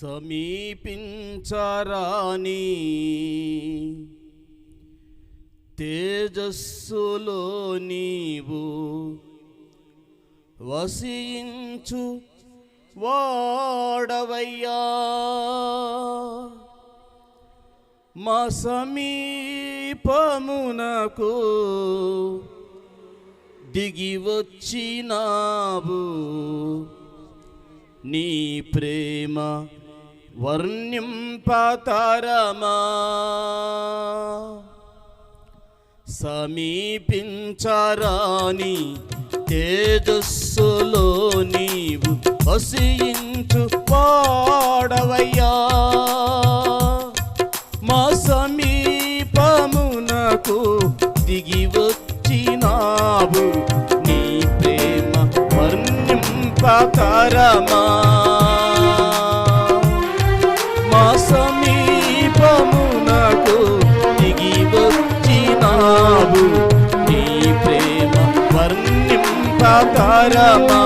సమీపించరాని తేజస్సులో నీవు వసించు వాడవయ్యా. మా సమీపమునకు దిగి వచ్చినావు. నీ ప్రేమ వర్ణింపతరమా? సమీపించరాని తేజస్సులో నీవు వసించు పాడవయ్యా. మా సమీ నిరాకారమా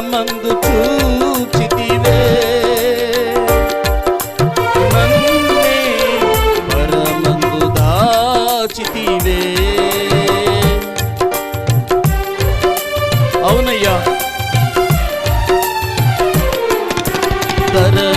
మందు చూచితివే. నన్నే పరమందు దాచితివే. అవునయ్యా. ధర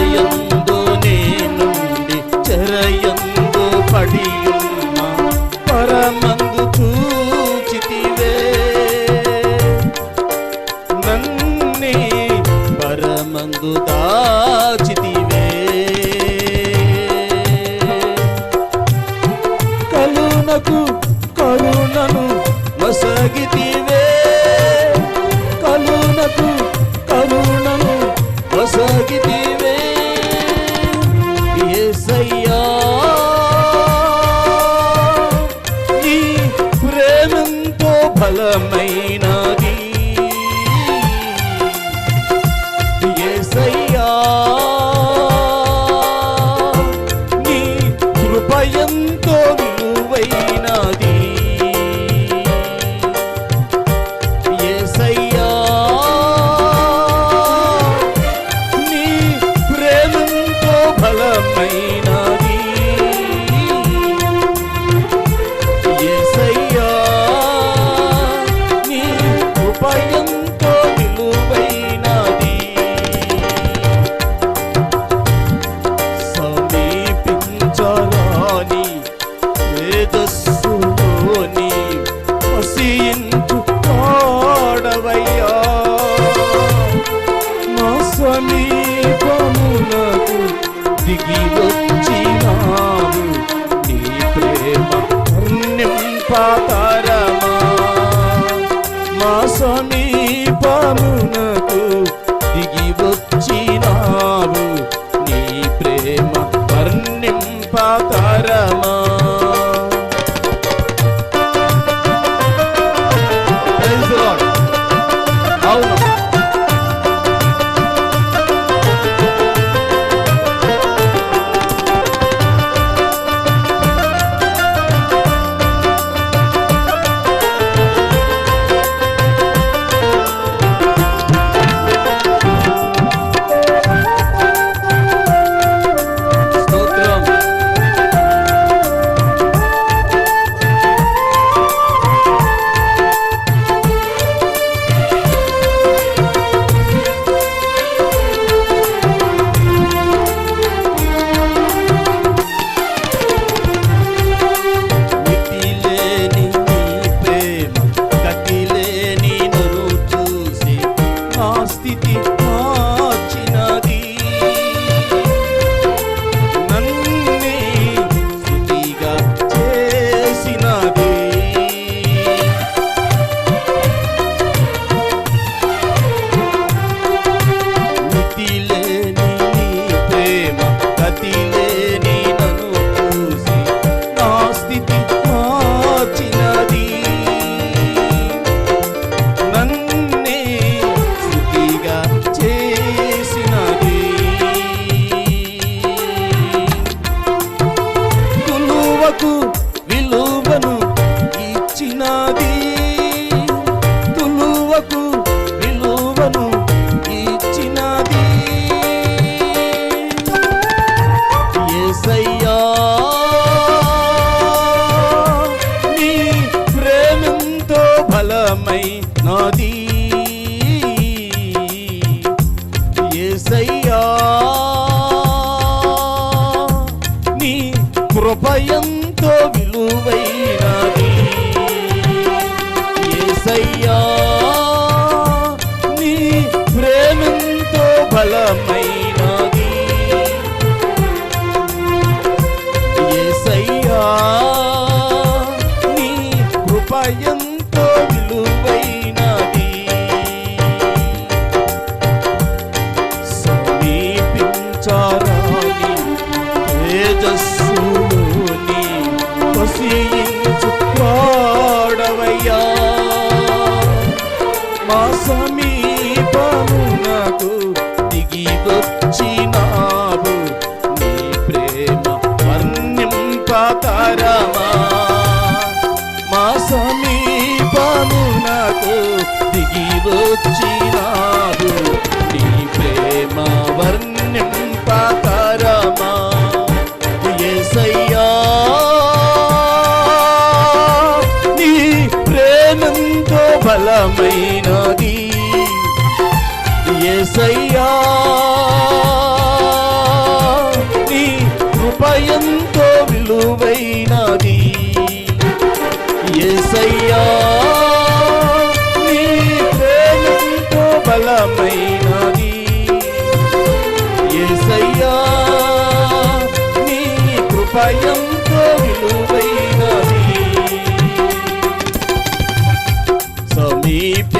సమీపములకు దిగి నా ఎంతో విలువైనది. ఏసయ్యా నీ ప్రేమంతో బలమైనది. ఏసయ్యా నీ కృప ఎంతో మా సమీపమునకు దిగి వచ్చినావు నీ ప్రేమ వర్ణింపతరమా మా సమీపమునకు దిగి వచ్చి భయంతో విలువైనది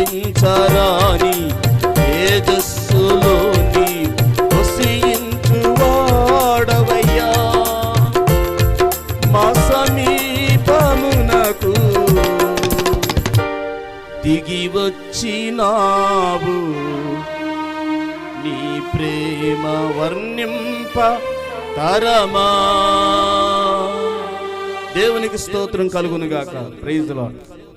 సమీపించరాని తేజస్సులోని వసించు వాడవయ్యా మా సమీపమునకు దిగి వచ్చినావు నీ ప్రేమ వర్ణింప తరమా దేవునికి స్తోత్రం కలుగునుగాక. Praise lord